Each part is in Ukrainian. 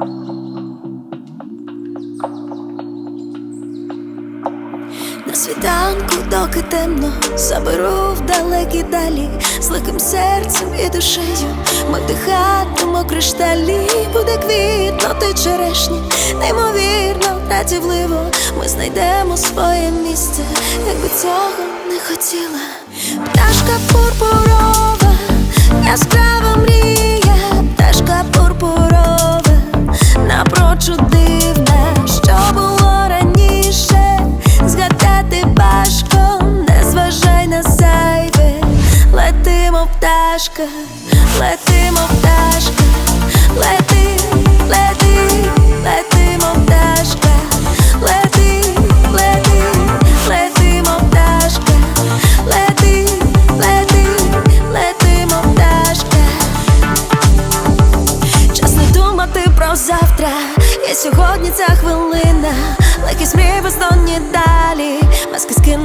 На світанку, доки темно, заберу в далекі далі, з легким серцем і душею ми вдихатимо кришталі, буде квітно ти черешні, неймовірно, радівливо ми знайдемо своє місце, якби цього не хотіла. Пташка пурпурова, яскрава мрія, пташка пурпурова. Пташка, летимо пташка, лети, лети, летимо пташка, лети, лети, летимо пташка, лети, лети, летимо пташка. Час не думати про завтра, є сьогодні ця хвилина, легкі бездонні далі,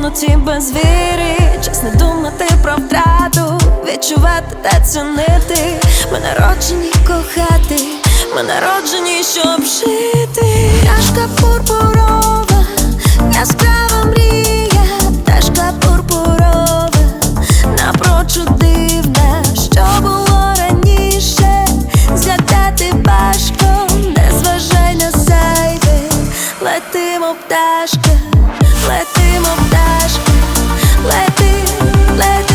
скинуті без віри, час не думати про втрату, відчувати та цінити. Ми народжені кохати, ми народжені, щоб жити. Пташка пурпурова, яскрава мрія, пташка пурпурова, напрочуд дивна, що було раніше, згадати важко, не зважай на зайве, летимо пташка, летимо пташка, лети, лети,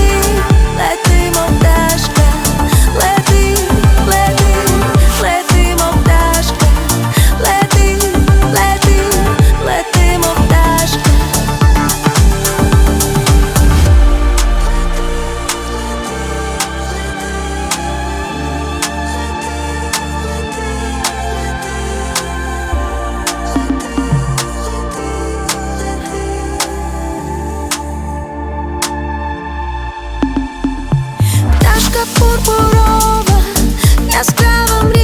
Пурпурова, яскрава мрія,